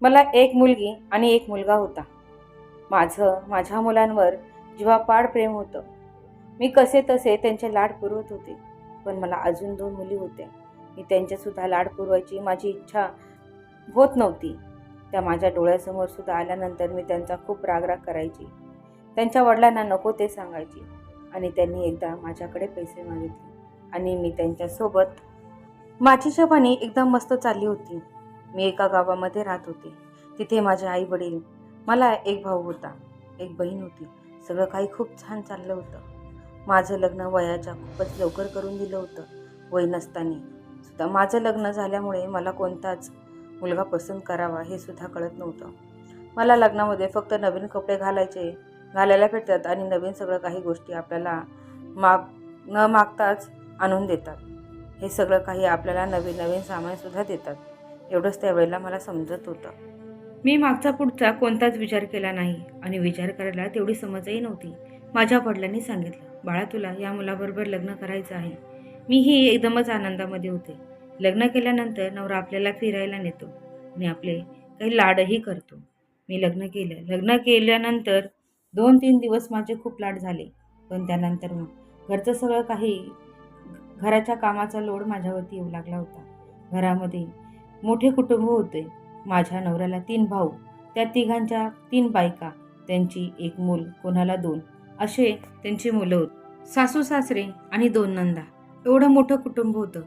मला एक मुलगी आणि एक मुलगा होता. माझं माझ्या मुलांवर जीवापाड प्रेम होतं मी कसे तसे त्यांचे लाड पुरवत होते. पण मला अजून दोन मुली होत्या. मी त्यांच्यासुद्धा लाड पुरवायची माझी इच्छा होत नव्हती. त्या माझ्या डोळ्यासमोर सुद्धा आल्यानंतर मी त्यांचा खूप रागराग करायची. त्यांच्या वडिलांना नको ते सांगायची. आणि त्यांनी एकदा माझ्याकडे पैसे मागितले. आणि मी त्यांच्यासोबत माझी पाणी एकदम मस्त चालली होती. मी एका गावामध्ये राहत होते. तिथे माझे आई वडील मला एक भाऊ होता एक बहीण होती. सगळं काही खूप छान चाललं होतं. माझं लग्न वयाच्या खूपच लवकर करून दिलं होतं. वय नसताना सुद्धा माझं लग्न झाल्यामुळे मला कोणताच मुलगा पसंत करावा हे सुद्धा कळत नव्हतं. मला लग्नामध्ये फक्त नवीन कपडे घालायचे घालायला भेटतात आणि नवीन सगळं काही गोष्टी आपल्याला माग न मागताच आणून देतात. हे सगळं काही आपल्याला नवीन नवीन सामानसुद्धा देतात. एवढंच त्यावेळेला मला समजत होतं. मी मागचा पुढचा कोणताच विचार केला नाही आणि विचार करायला तेवढी समजही नव्हती. माझ्या वडिलांनी सांगितलं बाळा तुला या मुलाबरोबर लग्न करायचं आहे. मीही एकदमच आनंदामध्ये होते. लग्न केल्यानंतर नवरा आपल्याला फिरायला नेतो. आणि आपले काही लाडही करतो. मी लग्न केलं. लग्न केल्यानंतर दोन तीन दिवस माझे खूप लाड झाले. पण त्यानंतर मग घरचं सगळं काही घराच्या कामाचा लोड माझ्यावरती येऊ लागला होता. घरामध्ये मोठे कुटुंब होते. माझ्या नवऱ्याला तीन भाऊ त्या तिघांच्या तीन बायका त्यांची एक मूल कोणाला दोन असे त्यांची मुलं होती. सासू सासरे आणि दोन नंदा. एवढं मोठं कुटुंब होतं.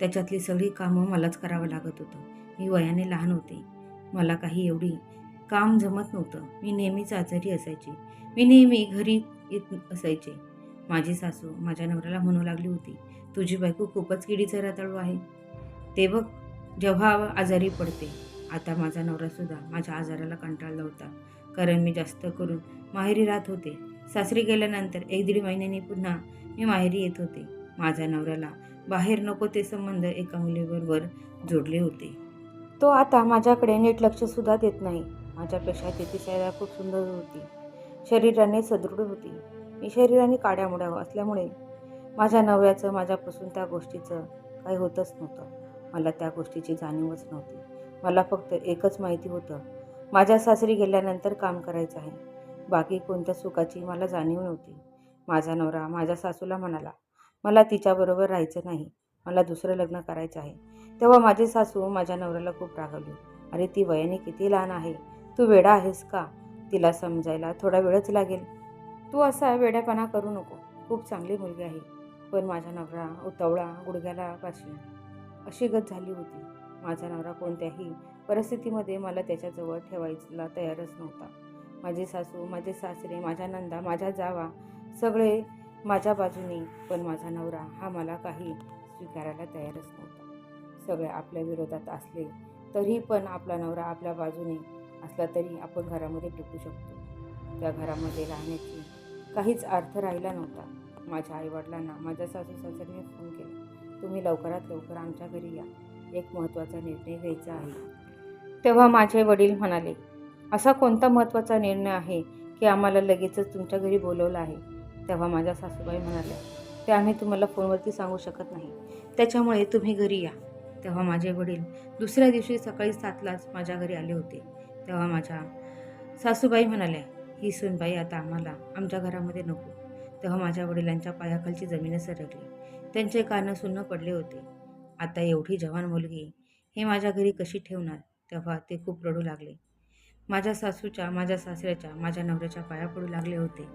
त्याच्यातली सगळी कामं मलाच करावं लागत होतं. मी वयाने लहान होते. मला काही एवढी काम जमत नव्हतं. मी नेहमीच आजारी असायची. मी नेहमी घरी येत असायचे. माझी सासू माझ्या नवऱ्याला म्हणू लागली होती तुझी बायको खूपच किडीचं रताळू आहे. ते बघ जेव्हा आजारी पडते आता माझा नवरासुद्धा माझ्या आजाराला कंटाळला होता. कारण मी जास्त करून माहेरी राहत होते. सासरी गेल्यानंतर एक दीड महिन्यांनी पुन्हा मी माहेरी येत होते. माझ्या नवऱ्याला बाहेर नको ते संबंध एका मुलीबरोबर जोडले होते. तो आता माझ्याकडे नीट लक्षसुद्धा देत नाही. माझ्यापेक्षा तिची दिसायला खूप सुंदर होती. शरीराने सदृढ होती. मी शरीराने काड्यामुड्या असल्यामुळे माझ्या नवऱ्याचं माझ्यापासून त्या गोष्टीचं काही होतच नव्हतं. मला त्या गोष्टीची जाणीवच नव्हती. मला फक्त एकच माहिती होतं माझ्या सासरी गेल्यानंतर काम करायचं आहे. बाकी कोणत्या सुखाची मला जाणीव नव्हती. माझा नवरा माझ्या सासूला म्हणाला मला तिच्याबरोबर राहायचं नाही. मला दुसरं लग्न करायचं आहे. तेव्हा माझी सासू माझ्या नवऱ्याला खूप रागवली. अरे ती वयाने किती लहान आहे. तू वेडा आहेस का? तिला समजायला थोडा वेळच लागेल. तू असा वेड्यापणा करू नको. खूप चांगली मुलगी आहे. पण माझा नवरा उतावळा गुडघ्याला पाशी. अशी गत झाली होती. माझा नवरा कोणत्याही परिस्थितीमध्ये मला त्याच्याजवळ ठेवायला तयारच नव्हता. माझे सासू माझे सासरे माझ्या नंदा माझ्या जावा सगळे माझ्या बाजूने पण माझा नवरा हा मला काही स्वीकारायला तयारच नव्हता. सगळे आपल्या विरोधात असले तरी पण आपला नवरा आपल्या बाजूने असला तरी आपण घरामध्ये टिकू शकतो. त्या घरामध्ये राहण्याची काहीच अर्थ राहिला नव्हता. माझ्या आईवडिलांना माझ्या सासू सासऱ्यांनी फोन केला. तुम्ही लवकरात लवकर आमच्या घरी या. एक महत्त्वाचा निर्णय घ्यायचा आहे. तेव्हा माझे वडील म्हणाले असा कोणता महत्त्वाचा निर्णय आहे की आम्हाला लगेचच तुमच्या घरी बोलवलं आहे? तेव्हा माझ्या सासूबाई म्हणाल्या ते आम्ही तुम्हाला फोनवरती सांगू शकत नाही. त्याच्यामुळे तुम्ही घरी या. तेव्हा माझे वडील दुसऱ्या दिवशी सकाळी सातलाच माझ्या घरी आले होते. तेव्हा माझ्या सासूबाई म्हणाल्या ही सुनबाई आता आम्हाला आमच्या घरामध्ये नको. तेव्हा माझ्या वडिलांच्या पायाखालची जमीनच सरकली. त्यांचे कानं सुन्न पडले होते. आता एवढी जवान मुलगी हे माझ्या घरी कशी ठेवणार? तेव्हा ते खूप रडू लागले. माझ्या सासूच्या माझ्या सासऱ्याच्या माझ्या नवऱ्याच्या पाया पडू लागले होते.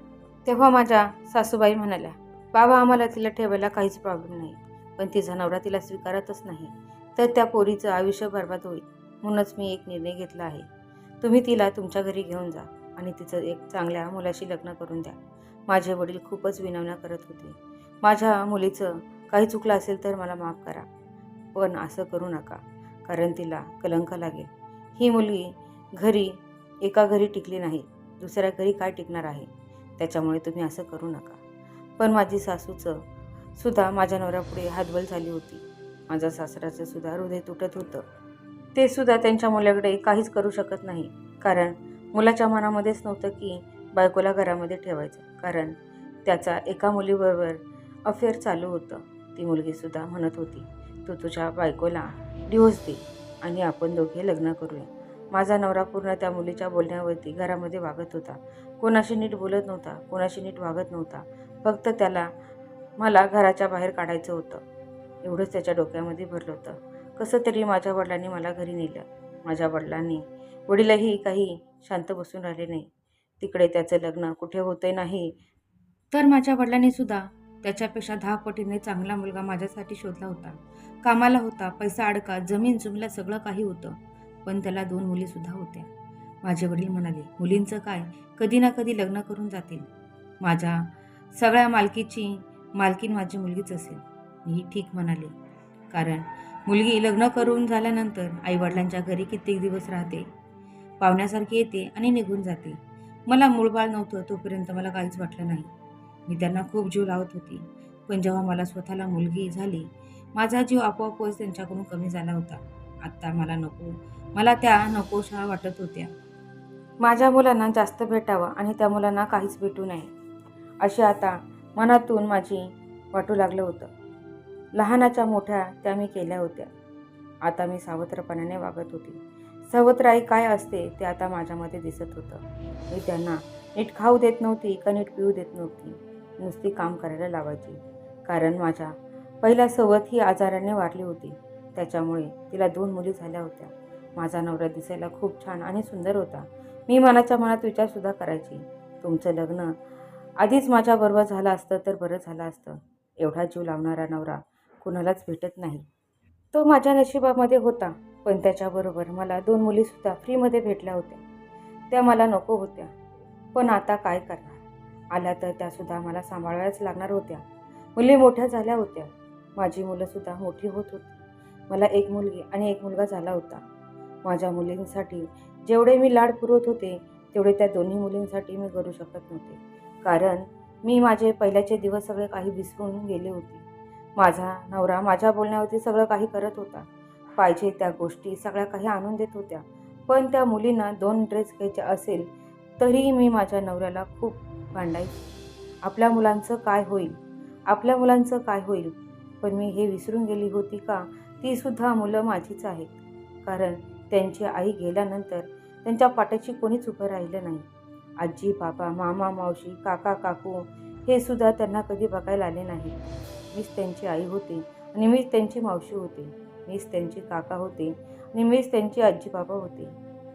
तेव्हा माझ्या सासूबाई म्हणाल्या बाबा आम्हाला तिला ठेवायला काहीच प्रॉब्लेम नाही. पण तिचा नवरा तिला स्वीकारतच नाही. तर त्या पोरीचं आयुष्य बर्बाद होईल म्हणूनच मी एक निर्णय घेतला आहे. तुम्ही तिला तुमच्या घरी घेऊन जा आणि तिचं एक चांगल्या मुलाशी लग्न करून द्या. माझे वडील खूपच विनवण्या करत होते. माझ्या मुलीचं काही चुकलं असेल तर मला माफ करा. पण असं करू नका कारण तिला कलंक लागेल. ही मुलगी घरी एका घरी टिकली नाही दुसऱ्या घरी काय टिकणार आहे? त्याच्यामुळे तुम्ही असं करू नका. पण माझी सासूचं सुद्धा माझ्या नवऱ्यापुढे हातबल झाली होती. माझ्या सासऱ्याचं सुद्धा हृदय तुटत होतं. ते सुद्धा त्यांच्या मुलाकडे काहीच करू शकत नाही कारण मुलाच्या मनामध्येच नव्हतं की बायकोला घरामध्ये ठेवायचं. कारण त्याचा एका मुलीबरोबर अफेअर चालू होतं. ती मुलगीसुद्धा म्हणत होती तू तुझ्या बायकोला डिवोर्स दे आणि आपण दोघे लग्न करूया. माझा नवरा पूर्ण त्या मुलीच्या बोलण्यावरती घरामध्ये वागत होता. कोणाशी नीट बोलत नव्हता कोणाशी नीट वागत नव्हता. फक्त त्याला मला घराच्या बाहेर काढायचं होतं. एवढंच त्याच्या डोक्यामध्ये भरलं होतं. कसं तरी माझ्या वडिलांनी मला घरी नेलं. माझ्या वडिलांनी वडीलही काही शांत बसून राहिले नाही. तिकडे त्याचं लग्न कुठे होतंय नाही. तर माझ्या वडिलांनीसुद्धा त्याच्यापेक्षा दहा पटीने चांगला मुलगा माझ्यासाठी शोधला होता. कामाला होता पैसा अडका जमीन जुमला सगळं काही होतं. पण त्याला दोन मुलीसुद्धा होत्या. माझे वडील म्हणाले मुलींचं काय? कधी ना कधी लग्न करून जातील. माझ्या सगळ्या मालकीची मालकीन माझी मुलगीच असेल. मी ठीक म्हणाले. कारण मुलगी लग्न करून झाल्यानंतर आईवडिलांच्या घरी कित्येक दिवस राहते. पाहुण्यासारखी येते आणि निघून जाते. मला मूळ बाळ नव्हतं तोपर्यंत मला काहीच वाटलं नाही. मी त्यांना खूप जीव लावत होती. पण जेव्हा मला स्वतःला मुलगी झाली माझा जीव आपोआपच त्यांच्याकडून कमी झाला होता. आत्ता मला नको. मला त्या नकोशा वाटत होत्या. माझ्या मुलांना जास्त भेटावं आणि त्या मुलांना काहीच भेटू नये अशी आता मनातून माझी वाटू लागलं होतं. लहानाच्या मोठ्या त्या मी केल्या होत्या. आता मी सावत्रपणाने वागत होती. सावत्राई काय असते ते आता माझ्यामध्ये दिसत होतं. मी त्यांना नीट खाऊ देत नव्हती का नीट पिऊ देत नव्हती. नुसती काम करायला लावायची. कारण माझ्या पहिल्या सवत ही आजाराने वारली होती. त्याच्यामुळे तिला दोन मुली झाल्या होत्या. माझा नवरा दिसायला खूप छान आणि सुंदर होता. मी मनाच्या मनात विचारसुद्धा करायची. तुमचं लग्न आधीच माझ्याबरोबर झालं असतं तर बरं झालं असतं. एवढा जीव लावणारा नवरा कुणालाच भेटत नाही. तो माझ्या नशिबामध्ये होता पण त्याच्याबरोबर मला दोन मुलीसुद्धा फ्रीमध्ये भेटल्या होत्या. त्या मला नको होत्या. पण आता काय करणार? आल्या तर त्यासुद्धा मला सांभाळाव्याच लागणार होत्या. मुली मोठ्या झाल्या होत्या. माझी मुलंसुद्धा मोठी होत होती. मला एक मुलगी आणि एक मुलगा झाला होता. माझ्या मुलींसाठी जेवढे मी लाड पुरवत होते तेवढे त्या दोन्ही मुलींसाठी मी करू शकत नव्हते. कारण मी माझे पहिल्याचे दिवस सगळे काही विसरून गेले होते. माझा नवरा माझ्या बोलण्यावरती सगळं काही करत होता. पाहिजे त्या गोष्टी सगळ्या काही आणून देत होत्या. पण त्या मुलींना दोन ड्रेस घ्यायचे असेल तरीही मी माझ्या नवऱ्याला खूप भांडायची आपल्या मुलांचं काय होईल? आपल्या मुलांचं काय होईल? पण मी हे विसरून गेली होती का? तीसुद्धा मुलं माझीच आहेत. कारण त्यांची आई गेल्यानंतर त्यांच्या पाठीशी कोणीच उभं राहिलं नाही. आजी बाबा मामा मावशी काका काकू हे सुद्धा त्यांना कधी बघायला आले नाही मीच त्यांची आई होते आणि मीच त्यांची मावशी होते. मीच त्यांची काका होते आणि मीच त्यांची आजी बाबा होते.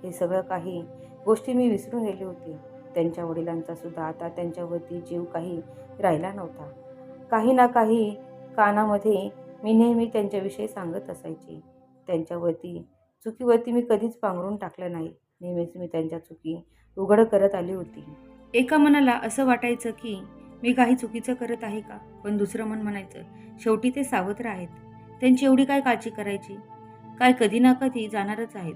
हे सगळं काही गोष्टी मी विसरून गेले होते. त्यांच्या वडिलांचा सुद्धा आता त्यांच्यावरती जीव काही राहिला नव्हता. काही ना काही कानामध्ये मी नेहमी त्यांच्याविषयी सांगत असायची. त्यांच्यावरती चुकीवरती मी कधीच पांघरून टाकलं नाही. नेहमीच मी त्यांच्या चुकी उघड करत आली होती. एका मनाला असं वाटायचं की मी काही चुकीचं करत आहे का? पण दुसरं मन म्हणायचं शेवटी ते सावत्र आहेत. त्यांची एवढी काय काळजी करायची? काय कधी ना कधी जाणारच आहेत.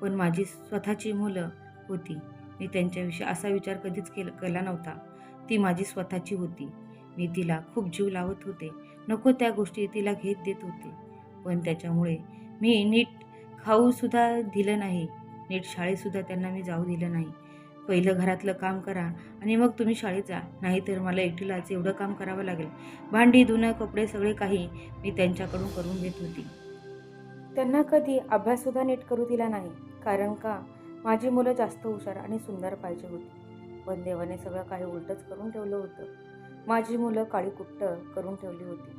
पण माझी स्वतःची मुलं होती. मी त्यांच्याविषयी असा विचार कधीच केला केला नव्हता. ती माझी स्वतःची होती. मी तिला खूप जीव लावत होते. नको त्या गोष्टी तिला घेत देत होते. पण त्याच्यामुळे मी नीट खाऊसुद्धा दिलं नाही. नीट शाळेतसुद्धा त्यांना मी जाऊ दिलं नाही. पहिलं घरातलं काम करा आणि मग तुम्ही शाळेत जा. नाहीतर मला एकटीलाच एवढं काम करावं लागेल. भांडी धुणं कपडे सगळे काही मी त्यांच्याकडून करून घेत होती. त्यांना कधी अभ्याससुद्धा नीट करू दिला नाही. कारण का? माझी मुलं जास्त हुशार आणि सुंदर पाहिजे होती. पण देवाने सगळं काही उलटच करून ठेवलं होतं. माझी मुलं काळी कुट्ट करून ठेवली होती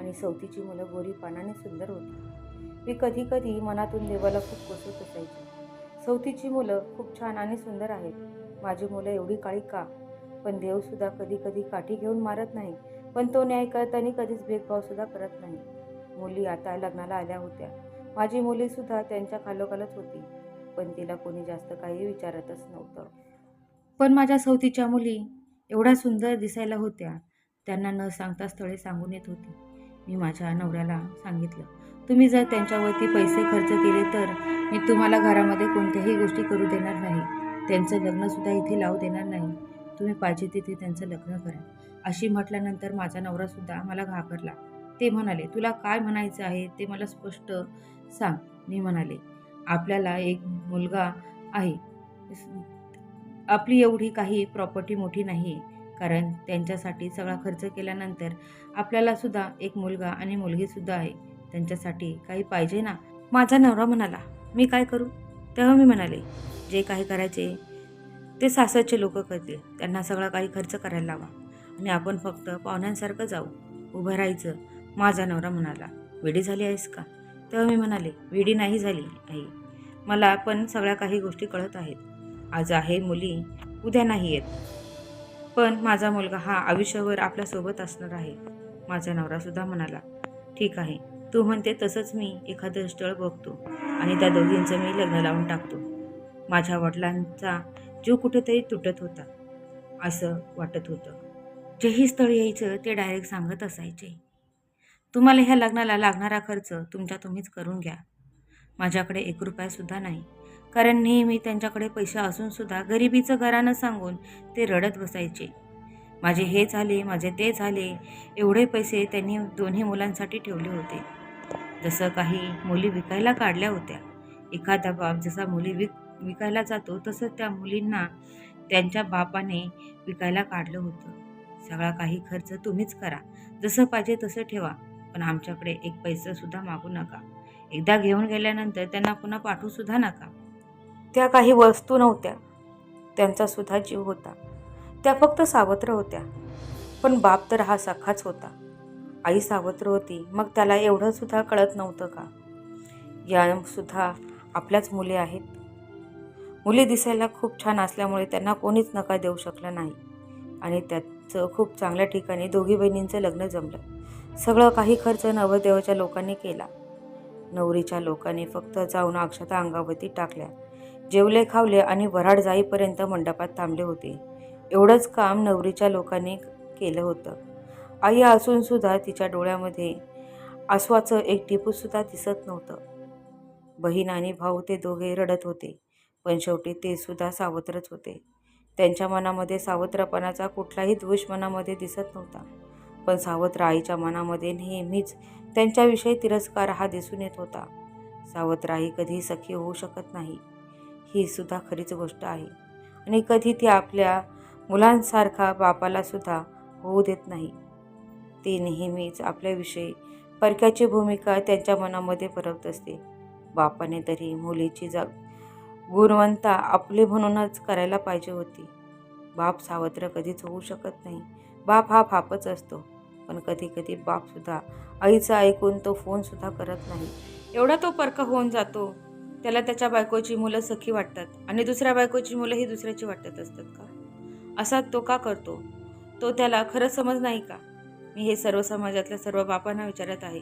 आणि सवतीची मुलं गोरी पानाने सुंदर होती. मी कधी कधी मनातून देवाला खूप कोसत असायची. सवतीची मुलं खूप छान आणि सुंदर आहेत. माझी मुलं एवढी काळी का? पण देवसुद्धा कधी कधी काठी घेऊन मारत नाही पण तो न्याय करताना कधीच भेदभावसुद्धा करत नाही. मुली आता लग्नाला आल्या होत्या. माझी मुलीसुद्धा त्यांच्या खालोखालच होती. पण तिला कोणी जास्त काही विचारतच नव्हतं. पण माझ्या सवतीच्या मुली एवढ्या सुंदर दिसायला होत्या त्यांना न सांगता स्थळे सांगून येत होती. मी माझ्या नवऱ्याला सांगितलं तुम्ही जर त्यांच्यावरती पैसे खर्च केले तर मी तुम्हाला घरामध्ये कोणत्याही गोष्टी करू देणार नाही. त्यांचं लग्नसुद्धा इथे लावू देणार नाही. तुम्ही पाहिजे तिथे त्यांचं लग्न करा. अशी म्हटल्यानंतर माझा नवरासुद्धा मला घाबरला. ते म्हणाले तुला काय म्हणायचं आहे? ते मला स्पष्ट सांग. मी म्हणाले आपल्याला एक मुलगा आहे. आपली एवढी काही प्रॉपर्टी मोठी नाही. कारण त्यांच्यासाठी सगळा खर्च केल्यानंतर आपल्यालासुद्धा एक मुलगा आणि मुलगीसुद्धा आहे. त्यांच्यासाठी काही पाहिजे ना? माझा नवरा म्हणाला मी काय करू? तेव्हा मी म्हणाले जे काही करायचे ते सासरचे लोक करतील. त्यांना सगळा काही खर्च करायला लावा. आणि आपण फक्त पाहुण्यांसारखं जाऊ. उभं राहायचं. माझा नवरा म्हणाला वेडी झाली आहेस का? तेव्हा मी म्हणाले वेडी नाही झाली आई. मला पण सगळ्या काही गोष्टी कळत आहेत. आज आहे मुली उद्या नाही येत. पण माझा मुलगा हा आयुष्यभर आपल्यासोबत असणार आहे. माझा नवरासुद्धा म्हणाला ठीक आहे. तू म्हणते तसंच मी एखादं स्थळ बघतो आणि त्या दोघींचं मी लग्न लावून टाकतो. माझ्या वडिलांचा जीव कुठेतरी तुटत होता. असं वाटत होतं. जेही स्थळ यायचं ते डायरेक्ट सांगत असायचे. तुम्हाला ह्या लग्नाला लागणारा खर्च तुमच्या तुम्हीच करून घ्या. माझ्याकडे एक रुपयासुद्धा नाही. कारण नेहमी त्यांच्याकडे पैसे असूनसुद्धा गरिबीचं घरानं सांगून ते रडत बसायचे. माझे हे झाले माझे ते झाले एवढे पैसे त्यांनी दोन्ही मुलांसाठी ठेवले होते. जसं काही मुली विकायला काढल्या होत्या. एखादा बाप जसा मुली विक विकायला जातो तसं त्या मुलींना त्यांच्या बापाने विकायला काढलं होतं. सगळा काही खर्च तुम्हीच करा. जसं पाहिजे तसं ठेवा. पण आमच्याकडे एक पैसासुद्धा मागू नका. एकदा घेऊन गेल्यानंतर त्यांना पुन्हा पाठवूसुद्धा नका. त्या काही वस्तू नव्हत्या. त्यांचासुद्धा जीव होता. त्या फक्त सावत्र होत्या. पण बाप तर हा सखाच होता. आई सावत्र होती. मग त्याला एवढंसुद्धा कळत नव्हतं का? यासुद्धा आपल्याच मुली आहेत. मुली दिसायला खूप छान असल्यामुळे त्यांना कोणीच नकार देऊ शकलं नाही. आणि त्याचं खूप चांगल्या ठिकाणी दोघी बहिणींचं लग्न जमलं. सगळं काही खर्च नवरदेवाच्या लोकांनी केला. नवरीच्या लोकांनी फक्त जाऊन अक्षता अंगावरती टाकल्या. जेवले खावले आणि वराड जाईपर्यंत मंडपात थांबले होते. एवढंच काम नवरीच्या लोकांनी केलं होतं. आई असूनसुद्धा तिच्या डोळ्यामध्ये आसवाचं एक टिपूसुद्धा दिसत नव्हतं. बहीण आणि भाऊ ते दोघे रडत होते पण शेवटी ते सुद्धा सावत्रच होते. त्यांच्या मनामध्ये सावत्रपणाचा कुठलाही द्वेष मनामध्ये दिसत नव्हता. पण सावत्र आईच्या मनामध्ये नेहमीच त्यांच्याविषयी तिरस्कार हा दिसून येत होता. सावत्र आई कधी सखी होऊ शकत नाही. ही सुद्धा खरीच गोष्ट आहे. आणि कधी ती आपल्या मुलांसारखा बापाला सुद्धा होऊ देत नाही. ती नेहमीच आपल्याविषयी परक्याची भूमिका त्यांच्या मनामध्ये परवत असते. बापाने तरी मुलीची जा गुणवंता आपली म्हणूनच करायला पाहिजे होती. बाप सावत्र कधीच होऊ शकत नाही. बाप हा फापच असतो. पण कधी कधी बापसुद्धा आईचं ऐकून तो फोनसुद्धा करत नाही. एवढा तो परका होऊन जातो. त्याला त्याच्या बायकोची मुलं सखी वाटतात आणि दुसऱ्या बायकोची मुलं ही दुसऱ्याची वाटत असतात का? असा तो का करतो? तो त्याला खरंच समज नाही का? मी हे सर्व समाजातल्या सर्व बापांना विचारत आहे.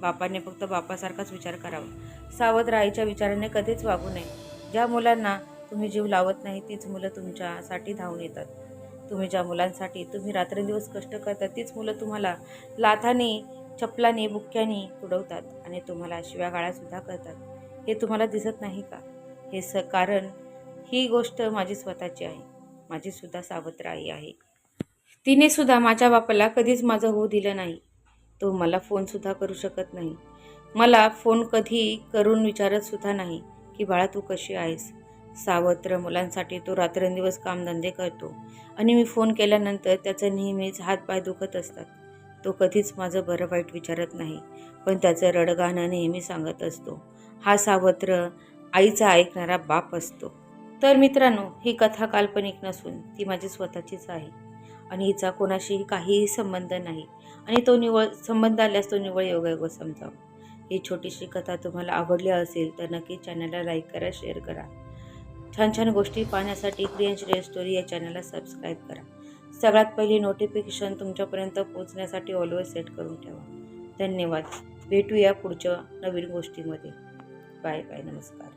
बापाने फक्त बापासारखाच विचार करावा. सावध राईच्या विचाराने कधीच वागू नये. ज्या मुलांना तुम्ही जीव लावत नाही तीच मुलं तुमच्यासाठी धावून येतात. तुम्ही ज्या मुलांसाठी तुम्ही रात्रंदिवस कष्ट करता तीच मुलं तुम्हाला लाथाने चपलाने बुक्क्याने तुडवतात आणि तुम्हाला शिव्या गाळ्यासुद्धा करतात. हे तुम्हाला दिसत नाही का? हे स कारण ही गोष्ट माझी स्वतःची आहे. माझीसुद्धा सावत्र आई आहे. तिने सुद्धा माझ्या बापाला कधीच माझं होऊ दिलं नाही. तो मला फोनसुद्धा करू शकत नाही. मला फोन कधी करून विचारतसुद्धा नाही की बाळा तू कशी आहेस? सावत्र मुलांसाठी तो रात्रंदिवस कामधंदे करतो. आणि मी फोन केल्यानंतर त्याचं नेहमीच हातपाय दुखत असतात. तो कधीच माझं बरं वाईट विचारत नाही पण त्याचं रडगाणं नेहमी सांगत असतो. हा सावत्र आईचा ऐकणारा बाप असतो. तर मित्रांनो ही कथा काल्पनिक नसून ती माझी स्वतःचीच आहे. आणि हिचा कोणाशीही काहीही संबंध नाही. आणि तो निवळ संबंध आल्यास तो निवळ योगायोग समजावा. ही छोटीशी कथा तुम्हाला आवडली असेल तर नक्की चॅनलला लाईक करा शेअर करा. छान छान गोष्टी पाहण्यासाठी क्रियांची श्रेय स्टोरी या चॅनलला सबस्क्राईब करा. सगळ्यात पहिली नोटिफिकेशन तुमच्यापर्यंत पोहोचण्यासाठी ऑलवेज सेट करून ठेवा. धन्यवाद. भेटूया पुढच्या नवीन गोष्टीमध्ये. बाय बाय नमस्कार.